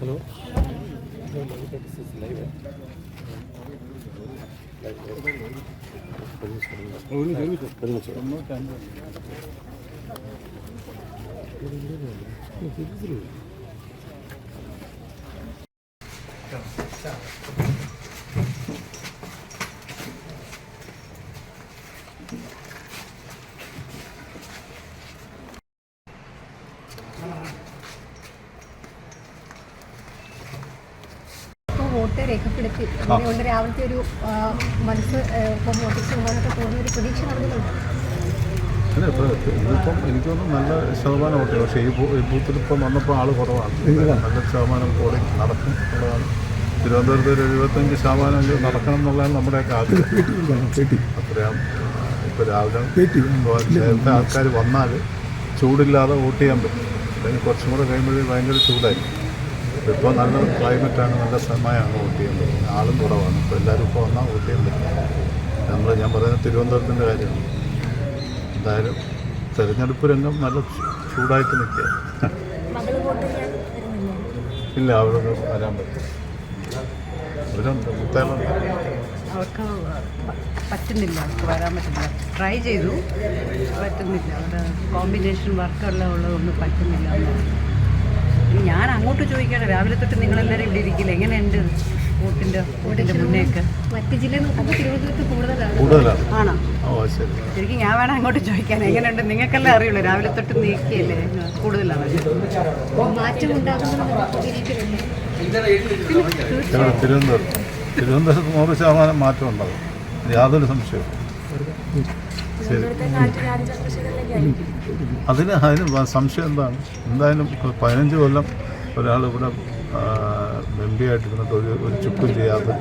Hello live है vote രേഖപ്പെടുത്തി. അതുകൊണ്ട് രാവിലത്തെ ഒരു മനസ്സ് ഇപ്പം വോട്ടിച്ച് പോകാനൊക്കെ പോകുന്ന ഒരു പ്രതീക്ഷ നടന്നിട്ടുണ്ട് അല്ല ഇപ്പോൾ ഇതിപ്പം തോന്നുന്നു നല്ല ശതമാനം വോട്ട് പക്ഷേ ഈ ബൂത്തിൽ ഇപ്പം വന്നപ്പോൾ ആൾ കുറവാണ്. നല്ല ശതമാനം പോളിംഗ് നടക്കും എന്നുള്ളതാണ്. തിരുവനന്തപുരത്ത് ഒരു എഴുപത്തഞ്ച് ശതമാനം നടക്കണം എന്നുള്ളതാണ് നമ്മുടെയൊക്കെ ആഗ്രഹം. അത്രയും ഇപ്പോൾ രാവിലെ നേരത്തെ ആൾക്കാർ വന്നാൽ ചൂടില്ലാതെ വോട്ട് ചെയ്യാൻ പറ്റും. അല്ലെങ്കിൽ കുറച്ചും കൂടെ കഴിയുമ്പോഴേ ഭയങ്കര ചൂടായിരിക്കും. ഇപ്പോൾ നല്ല ക്ലൈമറ്റാണ് നല്ല സമയമാണ് വോട്ട് ചെയ്യാൻ പറ്റുന്നത്. ആളും കുറവാണ്. ഇപ്പോൾ എല്ലാവരും ഇപ്പോൾ വന്നാൽ വോട്ട് ചെയ്യാൻ നമ്മൾ ഞാൻ പറയുന്നത് തിരുവനന്തപുരത്തിന്റെ കാര്യമാണ്. എന്തായാലും തെരഞ്ഞെടുപ്പ് രംഗം നല്ല ചൂടായിട്ട് നിൽക്കുക. ഇല്ല അവരൊന്ന് വരാൻ പറ്റും അവർക്ക് പറ്റുന്നില്ല. അവർക്ക് വരാൻ പറ്റുന്നില്ല. ട്രൈ ചെയ്തു. പറ്റുന്നില്ല. അവരുടെ കോമ്പിനേഷൻ വർക്കെല്ലാം ഉള്ളതൊന്നും പറ്റുന്നില്ല. ഞാൻ അങ്ങോട്ട് ചോദിക്കുകയാണ് രാവിലെ തൊട്ട് നിങ്ങളെല്ലാവരും ഇവിടെ ഇരിക്കില്ല? എങ്ങനെയുണ്ട് വോട്ടിന്റെ വോട്ടിന്റെ മുന്നേക്ക് മറ്റ് ജില്ലയിൽ നോക്കുമ്പോൾ തിരുവനന്തപുരത്ത് കൂടുതലാണ്. ആണോ? ഓ ശരി. ശരിക്കും ഞാൻ വേണം അങ്ങോട്ട് ചോദിക്കാൻ. എങ്ങനെയുണ്ട്? നിങ്ങൾക്കെല്ലാം അറിയുള്ളൂ. രാവിലെ തൊട്ട് നീക്കിയല്ലേ? കൂടുതലാണ്. മാറ്റം ഉണ്ടാകുമെന്ന് പ്രതീക്ഷിക്കുന്നുണ്ട് ഇവിടെ തിരുവനന്തപുരം തിരുവനന്തപുരത്ത് നൂറ് ശതമാനം മാറ്റം ഉണ്ടാകും. യാതൊരു സംശയവും അതിന് അതിന് സംശയം എന്താണ്? എന്തായാലും പതിനഞ്ച് കൊല്ലം ഒരാൾ ഇവിടെ എം പി ആയിട്ടിരുന്നിട്ട് ഒരു ഒരു ചുക്കും ചെയ്യാതെ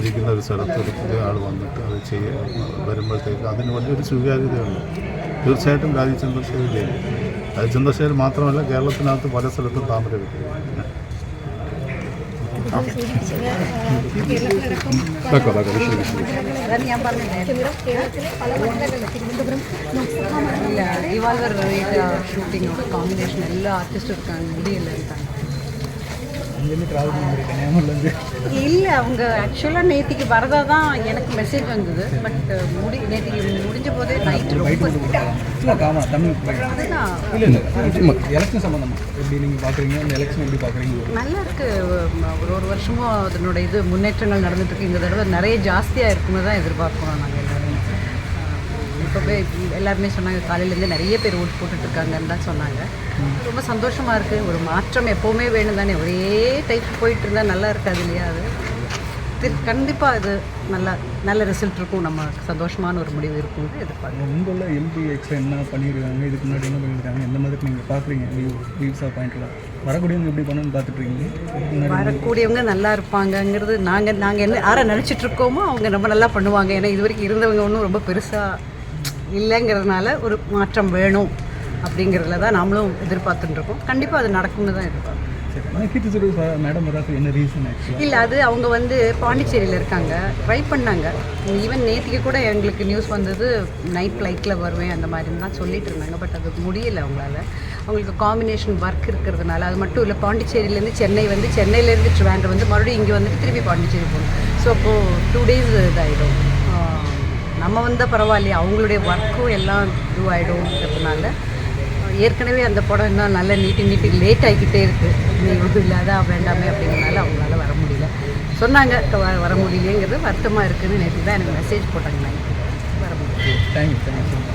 ഇരിക്കുന്ന ഒരു സ്ഥലത്ത് ഒരു പുതിയ ആൾ വന്നിട്ട് അത് ചെയ്യ വരുമ്പോഴത്തേക്ക് അതിന് വലിയൊരു സ്വീകാര്യതയുണ്ട്. തീർച്ചയായിട്ടും രാജീവ് ചന്ദ്രശേഖർ ചെയ്യും രാജീവ് ചന്ദ്രശേഖർ മാത്രമല്ല കേരളത്തിനകത്ത് പല സ്ഥലത്തും താമര വിട്ടു കേരളത്തിലടക്കം അതാണ് കോമ്പിനേഷൻ എല്ലാ ആർട്ടിസ്റ്റും പല മുടിയില്ല തിരുവനന്തപുരം அங்கேருந்து ட்ராவல் பண்ண முடியும் இல்லை அவங்க ஆக்சுவலாக நேற்றுக்கு வரதா தான் எனக்கு மெசேஜ் வந்தது. பட் முடி நேற்றுக்கு முடிஞ்ச போதே நைட்டு ரொம்ப இல்லை ஆமாம் தமிழ் இல்லை இல்லை எலெக்ஷன் சம்மந்தமாக எப்படி நீங்கள் பார்க்குறீங்க அந்த எலெக்ஷன் எப்படி பார்க்குறீங்க நல்லா இருக்குது ஒரு ஒரு வருஷமும் அதனுடைய இது முன்னேற்றங்கள் நடந்துட்டுருக்கு இந்த தடவை நிறைய ஜாஸ்தியாக இருக்குன்னு தான் எதிர்பார்க்குறோம் நாங்கள் எல்லாருமே. இப்போ எல்லாருமே சொன்னாங்க காலையிலேருந்து நிறைய பேர் ஓட்டு போட்டுட்ருக்காங்கன்னு தான் சொன்னாங்க. ரொம்ப சந்தோஷமாக இருக்குது ஒரு மாற்றம் எப்போவுமே வேணும் தானே. ஒரே டைப் போயிட்டு இருந்தால் நல்லா இருக்காது இல்லையா அது? திரு கண்டிப்பாக இது நல்லா நல்ல ரிசல்ட் இருக்கும். நம்ம சந்தோஷமான ஒரு முடிவு இருக்கும்னு எதிர்பார்க்குறோம். உங்களில் எம்பி எக்ஸ்ட்ரா என்ன பண்ணியிருக்காங்க இதுக்கு முன்னாடி என்ன பண்ணியிருக்காங்க எந்த மாதிரி நீங்கள் பார்க்குறீங்க? வியூ வியூஸாக பாயிண்ட்ல வரக்கூடியவங்க எப்படி பண்ணணும்னு பார்த்துட்டு இருக்கீங்க இதுக்கு முன்னாடி வரக்கூடியவங்க நல்லா இருப்பாங்கங்கிறது நாங்கள் நாங்கள் என்ன யாரை நினச்சிட்டு இருக்கோமோ அவங்க ரொம்ப நல்லா பண்ணுவாங்க. ஏன்னா இது வரைக்கும் இருந்தவங்க ஒன்றும் ரொம்ப பெருசாக இல்லைங்கிறதுனால ஒரு மாற்றம் வேணும். அப்படிங்கிறதுல தான் நாமளும் எதிர்பார்த்துட்டு இருக்கோம். கண்டிப்பாக அது நடக்கும்னு தான் மேடம் என்ன ரீசன் ஆக்சுவலாக இல்லை அது அவங்க வந்து பாண்டிச்சேரியில் இருக்காங்க. ட்ரை பண்ணாங்க. ஈவன் நேற்றுக்கு கூட எங்களுக்கு நியூஸ் வந்தது நைட் ஃப்ளைட்டில் வருவேன் அந்த மாதிரி தான் சொல்லிட்டு இருந்தாங்க. பட் அது முடியல அவங்களால. அவங்களுக்கு காம்பினேஷன் ஒர்க் இருக்கிறதுனால அது மட்டும் இல்லை பாண்டிச்சேரியிலேருந்து சென்னை வந்து சென்னையிலேருந்து ட்ரிவாண்டர் வந்து மறுபடியும் இங்கே வந்துட்டு திருப்பி பாண்டிச்சேரி போகணும். ஸோ அப்போது டூ டேஸ் இதாகிடும் நம்ம வந்தால் பரவாயில்லையா அவங்களுடைய ஒர்க்கும் எல்லாம் இதுவாகிடும்ன்றதுனால ஏற்கனவே அந்த படம் இன்னும் நல்லா நீட்டி நீட்டி லேட் ஆகிக்கிட்டே இருக்குது நீ இது இல்லாத வேண்டாமே அப்படிங்கிறனால அவங்களால வர முடியல. சொன்னாங்க வ- வர முடியலங்கிறது வருத்தமாக இருக்குதுன்னு நேற்று தான் எனக்கு மெசேஜ் போட்டாங்க. நான் வர முடியல. Thank you thank you